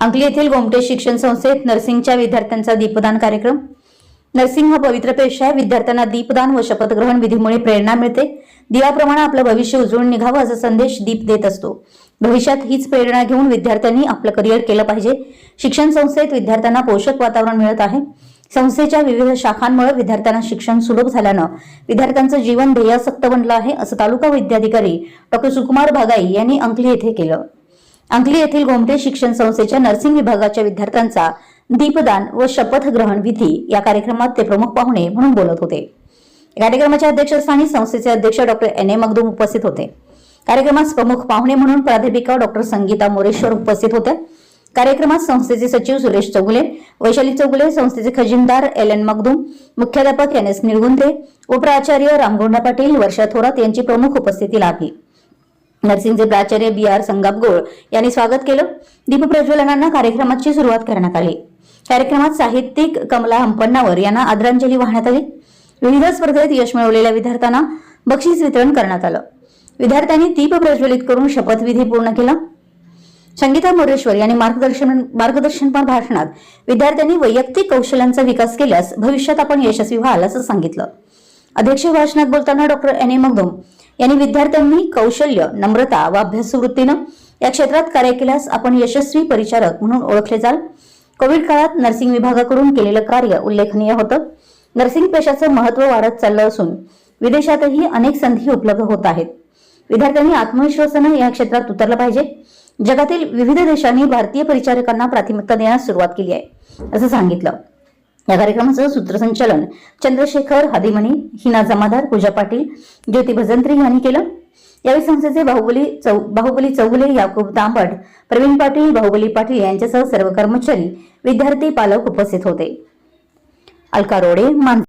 अंकली येथील गोमटे शिक्षण संस्थेत नर्सिंगच्या विद्यार्थ्यांचा दीपदान कार्यक्रम. नर्सिंग हा पवित्र पेशा आहे. विद्यार्थ्यांना दीपदान व शपथग्रहण विधीमुळे प्रेरणा मिळते. दिवाप्रमाणे आपलं भविष्य उजळून निघावं असा संदेश दीप देत असतो. भविष्यात हीच प्रेरणा घेऊन विद्यार्थ्यांनी आपलं करिअर केलं पाहिजे. शिक्षण संस्थेत विद्यार्थ्यांना पोषक वातावरण मिळत आहे. संस्थेच्या विविध शाखांमुळे विद्यार्थ्यांना शिक्षण सुलभ झाल्यानं विद्यार्थ्यांचं जीवन ध्येयासक्त बनलं आहे असं तालुका वैद्याधिकारी डॉक्टर सुकुमार भागाई यांनी अंकली येथे केलं. अंकली येथील गोमटे शिक्षण संस्थेच्या नर्सिंग विभागाच्या विद्यार्थ्यांचा दीपदान व शपथ ग्रहण विधी या कार्यक्रमात ते प्रमुख पाहुणे म्हणून बोलत होते. कार्यक्रमाच्या अध्यक्षस्थानी संस्थेचे अध्यक्ष डॉक्टर एन ए मगदूम उपस्थित होते. कार्यक्रमात प्रमुख पाहुणे म्हणून प्राध्यापिका डॉक्टर संगीता मोरेश्वर उपस्थित होत्या कार्यक्रमात संस्थेचे सचिव सुरेश चौगुले वैशाली चौगुले संस्थेचे खजिनदार एल एन मगदूम मुख्याध्यापक एन एस निळगुंदे उपप्राचार्य रामगोंडा पाटील वर्षा थोरात यांची प्रमुख उपस्थिती लाभली. नर्सिंगचे प्राचार्य बी आर संगापगोळ यांनी स्वागत केलं. दीपप्रज्वलनानं कार्यक्रमाची सुरुवात करण्यात आली. कार्यक्रमात साहित्यिक कमला हंपन्नावर यांना आदरांजली वाहण्यात आली. विविध स्पर्धेत यश मिळवलेल्या विद्यार्थ्यांना बक्षीस वितरण करण्यात आलं. विद्यार्थ्यांनी दीप प्रज्वलित करून शपथविधी पूर्ण केला. संगीता मोरेश्वर यांनी मार्गदर्शन मार्गदर्शनपर भाषणात विद्यार्थ्यांनी वैयक्तिक कौशल्यांचा विकास केल्यास भविष्यात आपण यशस्वी व्हाल असं सांगितलं. अध्यक्ष भाषणात बोलताना डॉक्टर एन ए मगदोम यांनी विद्यार्थ्यांनी कौशल्य नम्रता व अभ्यासवृत्तीनं या क्षेत्रात कार्य केल्यास आपण यशस्वी परिचारक म्हणून ओळखले जाल. कोविड काळात नर्सिंग विभागाकडून केलेलं कार्य उल्लेखनीय होतं. नर्सिंग पेशाचं महत्त्व वाढत चाललं असून विदेशातही अनेक संधी उपलब्ध होत आहेत. विद्यार्थ्यांनी आत्मविश्वासानं या क्षेत्रात उतरलं पाहिजे. जगातील विविध देशांनी भारतीय परिचारकांना प्राथमिकता देण्यास सुरुवात केली आहे असं सांगितलं. या कार्यक्रमाचं सूत्रसंचालन चंद्रशेखर हादिमणी हिना जमादार पूजा पाटील ज्योती भजंत्री यांनी केलं. यावेळी संस्थेचे बाहुबली चौ बाहुबली चौगुले याकूब तांबट प्रवीण पाटील बाहुबली पाटील यांच्यासह सर्व कर्मचारी विद्यार्थी पालक उपस्थित होते. अलका रोडे मान